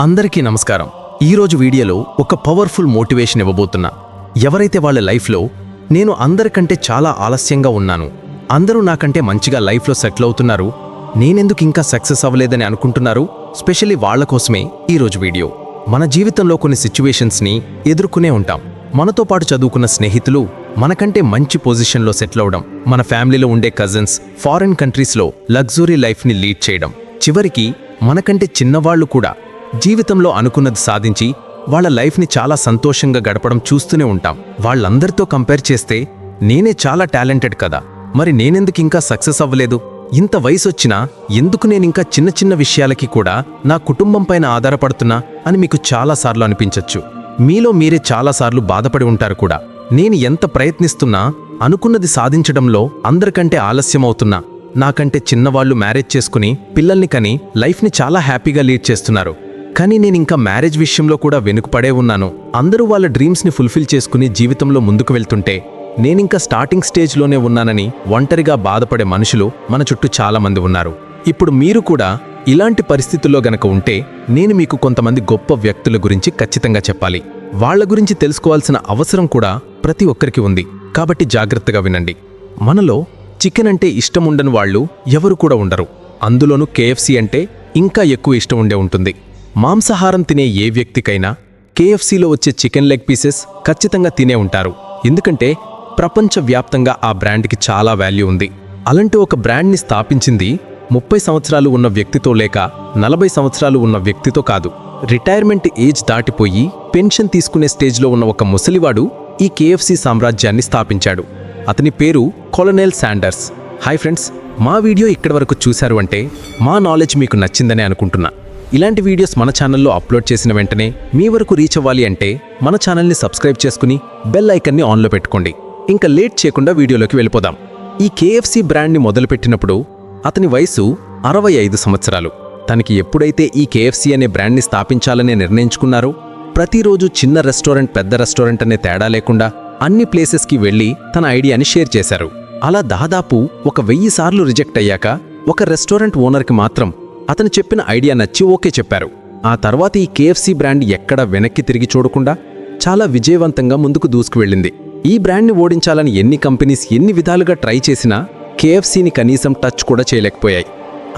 అందరికీ నమస్కారం. ఈరోజు వీడియోలో ఒక పవర్ఫుల్ మోటివేషన్ ఇవ్వబోతున్నా. ఎవరైతే వాళ్ళ లైఫ్లో నేను అందరికంటే చాలా ఆలస్యంగా ఉన్నాను. అందరూ నాకంటే మంచిగా లైఫ్లో సెటిల్ అవుతున్నారు. నేనెందుకు ఇంకా సక్సెస్ అవ్వలేదని అనుకుంటున్నారు? స్పెషల్లీ వాళ్ళ కోసమే ఈరోజు వీడియో. మన జీవితంలో కొన్ని సిచ్యువేషన్స్ని ఎదుర్కొనే ఉంటాం. మనతో పాటు చదువుకున్న స్నేహితులు మనకంటే మంచి పొజిషన్లో సెటిల్ అవడం మన ఫ్యామిలీలో ఉండే కజిన్స్ ఫారిన్ కంట్రీస్లో లగ్జరీ లైఫ్ని లీడ్ చేయడం. చివరికి మనకంటే చిన్నవాళ్ళు కూడా జీవితంలో అనుకున్నది సాధించి వాళ్ళ లైఫ్ని చాలా సంతోషంగా గడపడం చూస్తూనే ఉంటాం. వాళ్ళందరితో కంపేర్ చేస్తే నేనే చాలా టాలెంటెడ్ కదా. మరి నేనెందుకు ఇంకా సక్సెస్ అవ్వలేదు? ఇంత వయసొచ్చినా ఎందుకు నేనింకా చిన్న చిన్న విషయాలకి కూడా నా కుటుంబం పైన ఆధారపడుతున్నా అని మీకు చాలాసార్లు అనిపించొచ్చు. మీలో మీరే చాలాసార్లు బాధపడి ఉంటారు కూడా. నేను ఎంత ప్రయత్నిస్తున్నా అనుకున్నది సాధించడంలో అందరికంటే ఆలస్యమవుతున్నా. నాకంటే చిన్నవాళ్ళు మ్యారేజ్ చేసుకుని పిల్లల్ని కని లైఫ్ని చాలా హ్యాపీగా లీడ్ చేస్తున్నారు. కానీ నేను ఇంకా మ్యారేజ్ విషయంలో కూడా వెనుకపడే ఉన్నాను. అందరూ వాళ్ళ డ్రీమ్స్ని ఫుల్ఫిల్ చేసుకుని జీవితంలో ముందుకు వెళ్తుంటే నేనింకా స్టార్టింగ్ స్టేజ్లోనే ఉన్నానని ఒంటరిగా బాధపడే మనుషులు మన చుట్టూ చాలామంది ఉన్నారు. ఇప్పుడు మీరు కూడా ఇలాంటి పరిస్థితుల్లో గనక ఉంటే నేను మీకు కొంతమంది గొప్ప వ్యక్తుల గురించి ఖచ్చితంగా చెప్పాలి. వాళ్ళ గురించి తెలుసుకోవాల్సిన అవసరం కూడా ప్రతి ఒక్కరికి ఉంది. కాబట్టి జాగ్రత్తగా వినండి. మనలో చికెన్ అంటే ఇష్టం ఉండని వాళ్ళు ఎవరు కూడా ఉండరు. అందులోనూ కేఎఫ్సి అంటే ఇంకా ఎక్కువ ఇష్టం ఉండే ఉంటుంది. మాంసాహారం తినే ఏ వ్యక్తికైనా కేఎఫ్సీలో వచ్చే చికెన్ లెగ్ పీసెస్ ఖచ్చితంగా తినే ఉంటారు. ఎందుకంటే ప్రపంచవ్యాప్తంగా ఆ బ్రాండ్కి చాలా వాల్యూ ఉంది. అలాంటి ఒక బ్రాండ్ని స్థాపించింది ముప్పై సంవత్సరాలు ఉన్న వ్యక్తితో లేక నలభై సంవత్సరాలు ఉన్న వ్యక్తితో కాదు. రిటైర్మెంట్ ఏజ్ దాటిపోయి పెన్షన్ తీసుకునే స్టేజ్లో ఉన్న ఒక ముసలివాడు ఈ కేఎఫ్సీ సామ్రాజ్యాన్ని స్థాపించాడు. అతని పేరు కొలనెల్ శాండర్స్. హాయ్ ఫ్రెండ్స్ మా వీడియో ఇక్కడి వరకు చూశారు అంటే మా నాలెడ్జ్ మీకు నచ్చిందని అనుకుంటున్నా. ఇలాంటి వీడియోస్ మన ఛానల్లో అప్లోడ్ చేసిన వెంటనే మీ వరకు రీచ్ అవ్వాలి అంటే మన ఛానల్ని సబ్స్క్రైబ్ చేసుకుని బెల్ ఐకన్ని ఆన్లో పెట్టుకోండి. ఇంకా లేట్ చేయకుండా వీడియోలోకి వెళ్ళిపోదాం. ఈ కేఎఫ్సీ బ్రాండ్ని మొదలుపెట్టినప్పుడు అతని వయసు అరవై ఐదు సంవత్సరాలు. తనకి ఎప్పుడైతే ఈ కేఎఫ్సీ అనే బ్రాండ్ని స్థాపించాలనే నిర్ణయించుకున్నారో ప్రతిరోజు చిన్న రెస్టారెంట్ పెద్ద రెస్టారెంట్ అనే తేడా లేకుండా అన్ని ప్లేసెస్కి వెళ్ళి తన ఐడియాని షేర్ చేశారు. అలా దాదాపు ఒక వెయ్యి సార్లు రిజెక్ట్ అయ్యాక ఒక రెస్టారెంట్ ఓనర్కి మాత్రం అతను చెప్పిన ఐడియా నచ్చి ఓకే చెప్పారు. ఆ తర్వాత ఈ కేఎఫ్సీ బ్రాండ్ ఎక్కడ వెనక్కి తిరిగి చూడకుండా చాలా విజయవంతంగా ముందుకు దూసుకువెళ్ళింది. ఈ బ్రాండ్ని ఓడించాలని ఎన్ని కంపెనీస్ ఎన్ని విధాలుగా ట్రై చేసినా కేఎఫ్సీని కనీసం టచ్ కూడా చేయలేకపోయాయి.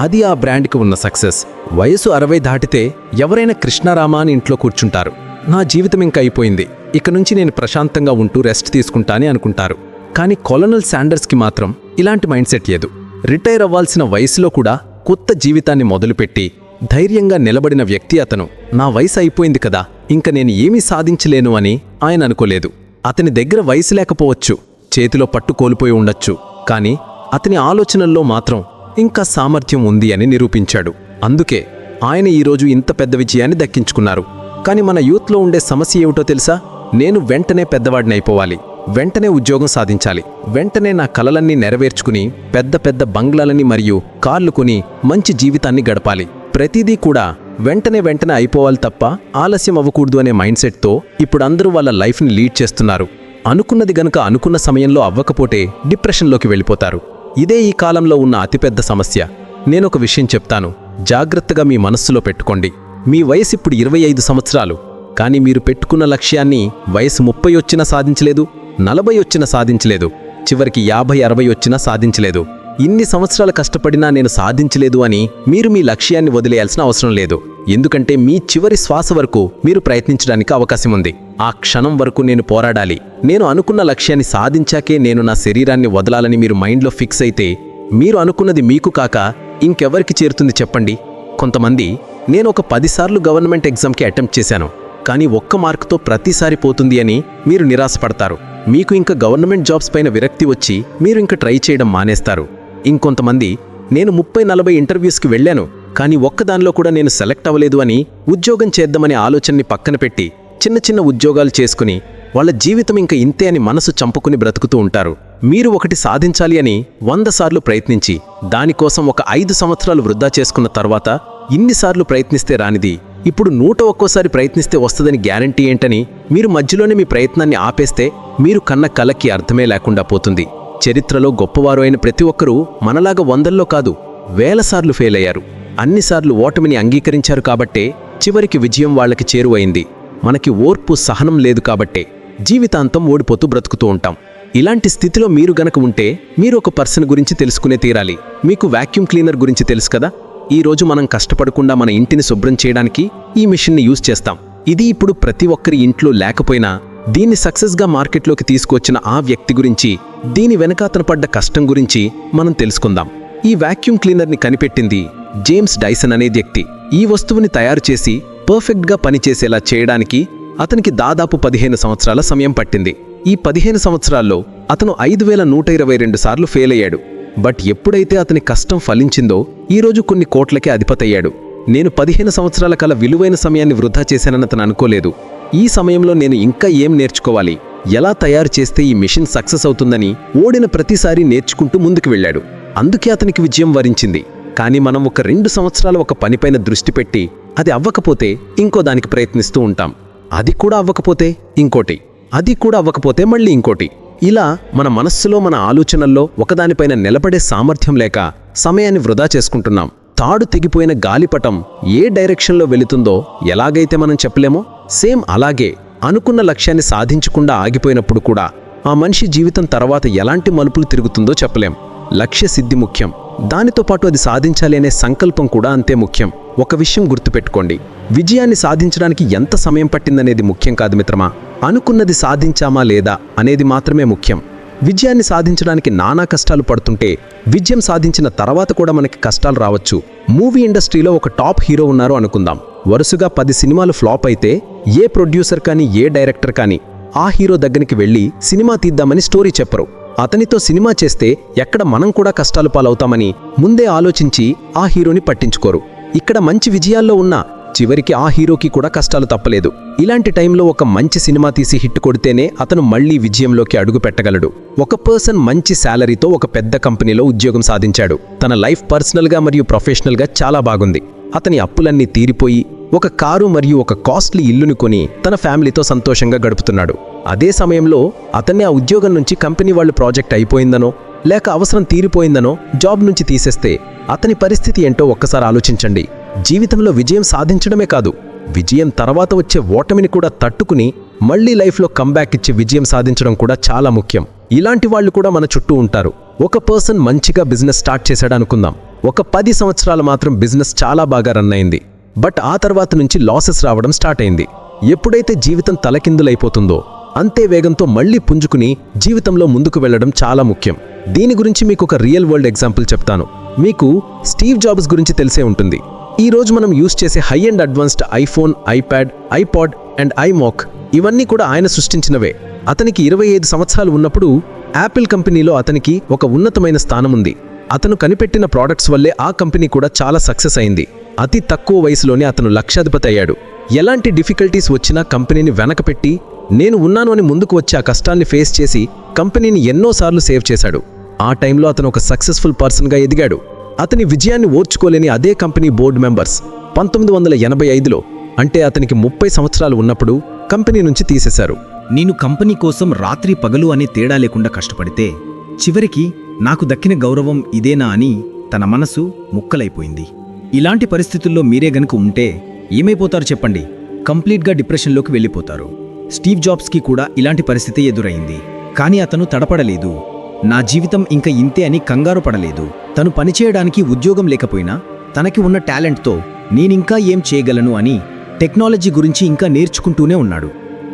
అది ఆ బ్రాండ్కి ఉన్న సక్సెస్. వయసు అరవై దాటితే ఎవరైనా కృష్ణారామ అని ఇంట్లో కూర్చుంటారు. నా జీవితం ఇంకా అయిపోయింది. ఇక నుంచి నేను ప్రశాంతంగా ఉంటూ రెస్ట్ తీసుకుంటా అని అనుకుంటారు. కానీ కొలనల్ శాండర్స్కి మాత్రం ఇలాంటి మైండ్ సెట్ లేదు. రిటైర్ అవ్వాల్సిన వయసులో కూడా కొత్త జీవితాన్ని మొదలుపెట్టి ధైర్యంగా నిలబడిన వ్యక్తి అతను. నా వయసు అయిపోయింది కదా ఇంక నేను ఏమీ సాధించలేను అని ఆయన అనుకోలేదు. అతని దగ్గర వయసు లేకపోవచ్చు చేతిలో పట్టు కోల్పోయి ఉండొచ్చు కానీ అతని ఆలోచనల్లో మాత్రం ఇంకా సామర్థ్యం ఉంది అని నిరూపించాడు. అందుకే ఆయన ఈరోజు ఇంత పెద్ద విజయాన్ని దక్కించుకున్నారు. కానీ మన యూత్లో ఉండే సమస్య ఏమిటో తెలుసా? నేను వెంటనే పెద్దవాడిని అయిపోవాలి. వెంటనే ఉద్యోగం సాధించాలి. వెంటనే నా కలలన్నీ నెరవేర్చుకుని పెద్ద పెద్ద బంగ్లాలని మరియు కార్లు కొని మంచి జీవితాన్ని గడపాలి. ప్రతిదీ కూడా వెంటనే వెంటనే అయిపోవాలి తప్ప ఆలస్యం అవ్వకూడదు అనే మైండ్ సెట్తో ఇప్పుడు అందరూ వాళ్ళ లైఫ్ని లీడ్ చేస్తున్నారు. అనుకున్నది గనుక అనుకున్న సమయంలో అవ్వకపోతే డిప్రెషన్లోకి వెళ్ళిపోతారు. ఇదే ఈ కాలంలో ఉన్న అతిపెద్ద సమస్య. నేనొక విషయం చెప్తాను. జాగ్రత్తగా మీ మనస్సులో పెట్టుకోండి. మీ వయసు ఇప్పుడు ఇరవై ఐదు సంవత్సరాలు. కానీ మీరు పెట్టుకున్న లక్ష్యాన్ని వయసు ముప్పై వచ్చినా సాధించలేదు. నలభై వచ్చినా సాధించలేదు. చివరికి యాభై అరవై వచ్చినా సాధించలేదు. ఇన్ని సంవత్సరాలు కష్టపడినా నేను సాధించలేదు అని మీరు మీ లక్ష్యాన్ని వదిలేయాల్సిన అవసరం లేదు. ఎందుకంటే మీ చివరి శ్వాస వరకు మీరు ప్రయత్నించడానికి అవకాశం ఉంది. ఆ క్షణం వరకు నేను పోరాడాలి. నేను అనుకున్న లక్ష్యాన్ని సాధించాకే నేను నా శరీరాన్ని వదలాలని మీరు మైండ్లో ఫిక్స్ అయితే మీరు అనుకున్నది మీకు కాక ఇంకెవరికి చేరుతుంది చెప్పండి. కొంతమంది నేను ఒక పదిసార్లు గవర్నమెంట్ ఎగ్జామ్కి అటెంప్ట్ చేశాను. కానీ ఒక్క మార్కుతో ప్రతిసారి పోతుంది అని మీరు నిరాశపడతారు. మీకు ఇంకా గవర్నమెంట్ జాబ్స్ పైన విరక్తి వచ్చి మీరు ఇంకా ట్రై చేయడం మానేస్తారు. ఇంకొంతమంది నేను ముప్పై నలభై ఇంటర్వ్యూస్కి వెళ్ళాను కానీ ఒక్కదానిలో కూడా నేను సెలెక్ట్ అవ్వలేదు అని ఉద్యోగం చేద్దామనే ఆలోచనని పక్కన పెట్టి చిన్న చిన్న ఉద్యోగాలు చేసుకుని వాళ్ళ జీవితం ఇంకా ఇంతే అని మనసు చంపుకుని బ్రతుకుతూ ఉంటారు. మీరు ఒకటి సాధించాలి అని వంద సార్లు ప్రయత్నించి దానికోసం ఒక ఐదు సంవత్సరాలు వృధా చేసుకున్న తర్వాత ఇన్నిసార్లు ప్రయత్నిస్తే రానిది ఇప్పుడు నూట ఒక్కోసారి ప్రయత్నిస్తే వస్తుందని గ్యారంటీ ఏంటని మీరు మధ్యలోనే మీ ప్రయత్నాన్ని ఆపేస్తే మీరు కన్న కలకి అర్థమే లేకుండా పోతుంది. చరిత్రలో గొప్పవారు అయిన ప్రతి ఒక్కరూ మనలాగా వందల్లో కాదు వేల సార్లు ఫెయిల్ అయ్యారు. అన్నిసార్లు ఓటమిని అంగీకరించారు కాబట్టే చివరికి విజయం వాళ్ళకి చేరువైంది. మనకి ఓర్పు సహనం లేదు కాబట్టే జీవితాంతం ఓడిపోతూ బ్రతుకుతూ ఉంటాం. ఇలాంటి స్థితిలో మీరు గనక ఉంటే మీరు ఒక పర్సన్ గురించి తెలుసుకునే తీరాలి. మీకు వాక్యూమ్ క్లీనర్ గురించి తెలుసు కదా? ఈ రోజు మనం కష్టపడకుండా మన ఇంటిని శుభ్రం చేయడానికి ఈ మిషన్ని యూజ్ చేస్తాం. ఇది ఇప్పుడు ప్రతి ఒక్కరి ఇంట్లో లేకపోయినా దీన్ని సక్సెస్గా మార్కెట్లోకి తీసుకొచ్చిన ఆ వ్యక్తి గురించి దీని వెనక అతను పడ్డ కష్టం గురించి మనం తెలుసుకుందాం. ఈ వాక్యూమ్ క్లీనర్ని కనిపెట్టింది జేమ్స్ డైసన్ అనే వ్యక్తి. ఈ వస్తువుని తయారు చేసి పర్ఫెక్ట్గా పనిచేసేలా చేయడానికి అతనికి దాదాపు పదిహేను సంవత్సరాల సమయం పట్టింది. ఈ పదిహేను సంవత్సరాల్లో అతను ఐదు వేల నూట ఇరవై రెండు సార్లు ఫెయిల్ అయ్యాడు. బట్ ఎప్పుడైతే అతని కష్టం ఫలించిందో ఈరోజు కొన్ని కోట్లకే అధిపతయ్యాడు. నేను పదిహేను సంవత్సరాల కల విలువైన సమయాన్ని వృధా చేశానని అతను అనుకోలేదు. ఈ సమయంలో నేను ఇంకా ఏం నేర్చుకోవాలి? ఎలా తయారు చేస్తే ఈ మిషన్ సక్సెస్ అవుతుందని ఓడిన ప్రతిసారి నేర్చుకుంటూ ముందుకు వెళ్ళాడు. అందుకే అతనికి విజయం వరించింది. కానీ మనం ఒక రెండు సంవత్సరాలు ఒక పనిపైన దృష్టి పెట్టి అది అవ్వకపోతే ఇంకో దానికి ప్రయత్నిస్తూ ఉంటాం. అది కూడా అవ్వకపోతే ఇంకోటి. అది కూడా అవ్వకపోతే మళ్ళీ ఇంకోటి. ఇలా మన మనస్సులో మన ఆలోచనల్లో ఒకదానిపైన నిలబడే సామర్థ్యం లేక సమయాన్ని వృధా చేసుకుంటున్నాం. తాడు తెగిపోయిన గాలిపటం ఏ డైరెక్షన్లో వెళుతుందో ఎలాగైతే మనం చెప్పలేమో సేమ్ అలాగే అనుకున్న లక్ష్యాన్ని సాధించకుండా ఆగిపోయినప్పుడు కూడా ఆ మనిషి జీవితం తర్వాత ఎలాంటి మలుపులు తిరుగుతుందో చెప్పలేం. లక్ష్య సిద్ధి ముఖ్యం. దానితో పాటు అది సాధించాలి అనే సంకల్పం కూడా అంతే ముఖ్యం. ఒక విషయం గుర్తుపెట్టుకోండి. విజయాన్ని సాధించడానికి ఎంత సమయం పట్టిందనేది ముఖ్యం కాదు మిత్రమా? అనుకున్నది సాధించామా లేదా అనేది మాత్రమే ముఖ్యం. విజయాన్ని సాధించడానికి నానా కష్టాలు పడుతుంటే విజయం సాధించిన తర్వాత కూడా మనకి కష్టాలు రావచ్చు. మూవీ ఇండస్ట్రీలో ఒక టాప్ హీరో ఉన్నారు అనుకుందాం. వరుసగా పది సినిమాలు ఫ్లాప్ అయితే ఏ ప్రొడ్యూసర్ కానీ ఏ డైరెక్టర్ కానీ ఆ హీరో దగ్గరికి వెళ్ళి సినిమా తీద్దామని స్టోరీ చెప్పరు. అతనితో సినిమా చేస్తే ఎక్కడ మనం కూడా కష్టాలు పాలవుతామని ముందే ఆలోచించి ఆ హీరోని పట్టించుకోరు. ఇక్కడ మంచి విజయాల్లో ఉన్న చివరికి ఆ హీరోకి కూడా కష్టాలు తప్పలేదు. ఇలాంటి టైంలో ఒక మంచి సినిమా తీసి హిట్ కొడితేనే అతను మళ్ళీ విజయంలోకి అడుగు పెట్టగలడు. ఒక పర్సన్ మంచి శాలరీతో ఒక పెద్ద కంపెనీలో ఉద్యోగం సాధించాడు. తన లైఫ్ పర్సనల్గా మరియు ప్రొఫెషనల్గా చాలా బాగుంది. అతని అప్పులన్నీ తీరిపోయి ఒక కారు మరియు ఒక కాస్ట్లీ ఇల్లుని కొని తన ఫ్యామిలీతో సంతోషంగా గడుపుతున్నాడు. అదే సమయంలో అతన్ని ఆ ఉద్యోగం నుంచి కంపెనీ వాళ్ళు ప్రాజెక్ట్ అయిపోయిందనో లేక అవసరం తీరిపోయిందనో జాబ్ నుంచి తీసేస్తే అతని పరిస్థితి ఏంటో ఒక్కసారి ఆలోచించండి. జీవితంలో విజయం సాధించడమే కాదు విజయం తర్వాత వచ్చే ఓటమిని కూడా తట్టుకుని మళ్ళీ లైఫ్లో కంబ్యాక్ ఇచ్చి విజయం సాధించడం కూడా చాలా ముఖ్యం. ఇలాంటి వాళ్ళు కూడా మన చుట్టూ ఉంటారు. ఒక పర్సన్ మంచిగా బిజినెస్ స్టార్ట్ చేశాడు అనుకుందాం. ఒక పది సంవత్సరాలు మాత్రం బిజినెస్ చాలా బాగా రన్ అయింది. బట్ ఆ తర్వాత నుంచి లాసెస్ రావడం స్టార్ట్ అయింది. ఎప్పుడైతే జీవితం తలకిందులైపోతుందో అంతే వేగంతో మళ్ళీ పుంజుకుని జీవితంలో ముందుకు వెళ్ళడం చాలా ముఖ్యం. దీని గురించి మీకు ఒక రియల్ వరల్డ్ ఎగ్జాంపుల్ చెప్తాను. మీకు స్టీవ్ జాబ్స్ గురించి తెలిసే ఉంటుంది. ఈ రోజు మనం యూస్ చేసే high and advanced iPhone iPad iPod and iMac ఇవన్నీ కూడా ఆయన సృష్టించినవే. అతనికి ఇరవై ఐదు సంవత్సరాలు ఉన్నప్పుడు యాపిల్ కంపెనీలో అతనికి ఒక ఉన్నతమైన స్థానం ఉంది. అతను కనిపెట్టిన ప్రోడక్ట్స్ వల్లే ఆ కంపెనీ కూడా చాలా సక్సెస్ అయింది. అతి తక్కువ వయసులోనే అతను లక్షాధిపతి అయ్యాడు. ఎలాంటి డిఫికల్టీస్ వచ్చినా కంపెనీని వెనకపెట్టి నేను ఉన్నాను అని ముందుకు వచ్చి ఆ కష్టాన్ని ఫేస్ చేసి కంపెనీని ఎన్నోసార్లు సేవ్ చేశాడు. ఆ టైంలో అతను ఒక సక్సెస్ఫుల్ పర్సన్గా ఎదిగాడు. అతని విజయాన్ని ఓర్చుకోలేని అదే కంపెనీ బోర్డు మెంబర్స్ పంతొమ్మిది వందల ఎనభై ఐదులో అంటే అతనికి ముప్పై సంవత్సరాలు ఉన్నప్పుడు కంపెనీ నుంచి తీసేశారు. నేను కంపెనీ కోసం రాత్రి పగలు అనే తేడా లేకుండా కష్టపడితే చివరికి నాకు దక్కిన గౌరవం ఇదేనా అని తన మనసు ముక్కలైపోయింది. ఇలాంటి పరిస్థితుల్లో మీరే గనుక ఉంటే ఏమైపోతారు చెప్పండి. కంప్లీట్గా డిప్రెషన్లోకి వెళ్ళిపోతారు. స్టీవ్ జాబ్స్కి కూడా ఇలాంటి పరిస్థితి ఎదురైంది. కానీ అతను తడపడలేదు. నా జీవితం ఇంకా ఇంతే అని కంగారు పడలేదు. తను పనిచేయడానికి ఉద్యోగం లేకపోయినా తనకి ఉన్న టాలెంట్తో నేనింకా ఏం చేయగలను అని టెక్నాలజీ గురించి ఇంకా నేర్చుకుంటూనే ఉన్నాడు.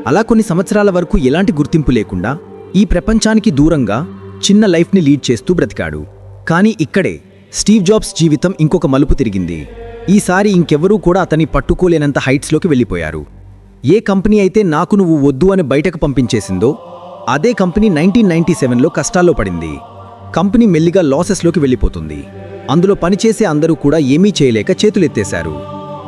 అలా కొన్ని సంవత్సరాల వరకు ఎలాంటి గుర్తింపు లేకుండా ఈ ప్రపంచానికి దూరంగా చిన్న లైఫ్ని లీడ్ చేస్తూ బ్రతికాడు. కానీ ఇక్కడే స్టీవ్ జాబ్స్ జీవితం ఇంకొక మలుపు తిరిగింది. ఈసారి ఇంకెవరూ కూడా అతన్ని పట్టుకోలేనంత హైట్స్లోకి వెళ్ళిపోయారు. ఏ కంపెనీ అయితే నాకు నువ్వు వద్దు అని బయటకు పంపించేసిందో అదే కంపెనీ నైన్టీన్ నైన్టీ సెవెన్లో కష్టాల్లో పడింది. కంపెనీ మెల్లిగా లాసెస్లోకి వెళ్ళిపోతుంది. అందులో పనిచేసే అందరూ కూడా ఏమీ చేయలేక చేతులెత్తేశారు.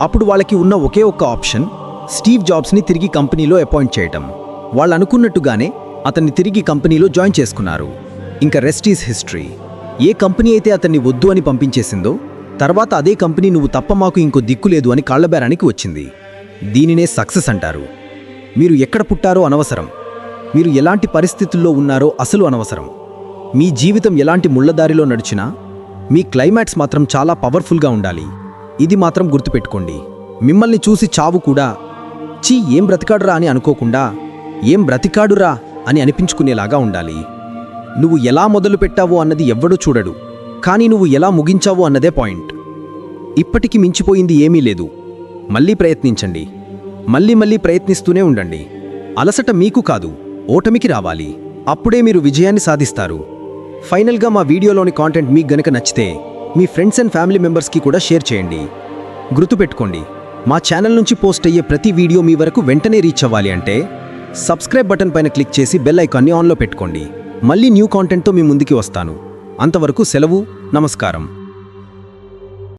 అప్పుడు వాళ్ళకి ఉన్న ఒకే ఒక్క ఆప్షన్ స్టీవ్ జాబ్స్ని తిరిగి కంపెనీలో అపాయింట్ చేయటం. వాళ్ళు అనుకున్నట్టుగానే అతన్ని తిరిగి కంపెనీలో జాయిన్ చేసుకున్నారు. ఇంకా రెస్ట్ ఈజ్ హిస్టరీ. ఏ కంపెనీ అయితే అతన్ని వద్దు అని పంపించేసిందో తర్వాత అదే కంపెనీ నువ్వు తప్ప మాకు ఇంకో దిక్కు లేదు అని కాళ్ళబేరానికి వచ్చింది. దీనినే సక్సెస్ అంటారు. మీరు ఎక్కడ పుట్టారో అనవసరం. మీరు ఎలాంటి పరిస్థితుల్లో ఉన్నారో అసలు అనవసరం. మీ జీవితం ఎలాంటి ముళ్ళదారిలో నడిచినా మీ క్లైమాక్స్ మాత్రం చాలా పవర్ఫుల్గా ఉండాలి. ఇది మాత్రం గుర్తుపెట్టుకోండి. మిమ్మల్ని చూసి చావు కూడా చీ ఏం బ్రతికాడురా అని అనుకోకుండా ఏం బ్రతికాడురా అని అనిపించుకునేలాగా ఉండాలి. నువ్వు ఎలా మొదలుపెట్టావో అన్నది ఎవ్వడూ చూడడు కానీ నువ్వు ఎలా ముగించావో అన్నదే పాయింట్. ఇప్పటికి మించిపోయింది ఏమీ లేదు. మళ్ళీ ప్రయత్నించండి. మళ్ళీ మళ్ళీ ప్రయత్నిస్తూనే ఉండండి. అలసట మీకు కాదు ఓటమికి రావాలి. అప్పుడే మీరు విజయాన్ని సాధిస్తారు. ఫైనల్గా మా వీడియోలోని కాంటెంట్ మీకు గనక నచ్చితే మీ ఫ్రెండ్స్ అండ్ ఫ్యామిలీ మెంబర్స్కి కూడా షేర్ చేయండి. గుర్తుపెట్టుకోండి మా ఛానల్ నుంచి పోస్ట్ అయ్యే ప్రతి వీడియో మీ వరకు వెంటనే రీచ్ అవ్వాలి అంటే సబ్స్క్రైబ్ బటన్ పైన క్లిక్ చేసి బెల్ ఐకాన్ని ఆన్లో పెట్టుకోండి. మళ్ళీ న్యూ కాంటెంట్తో మీ ముందుకి వస్తాను. అంతవరకు సెలవు నమస్కారం.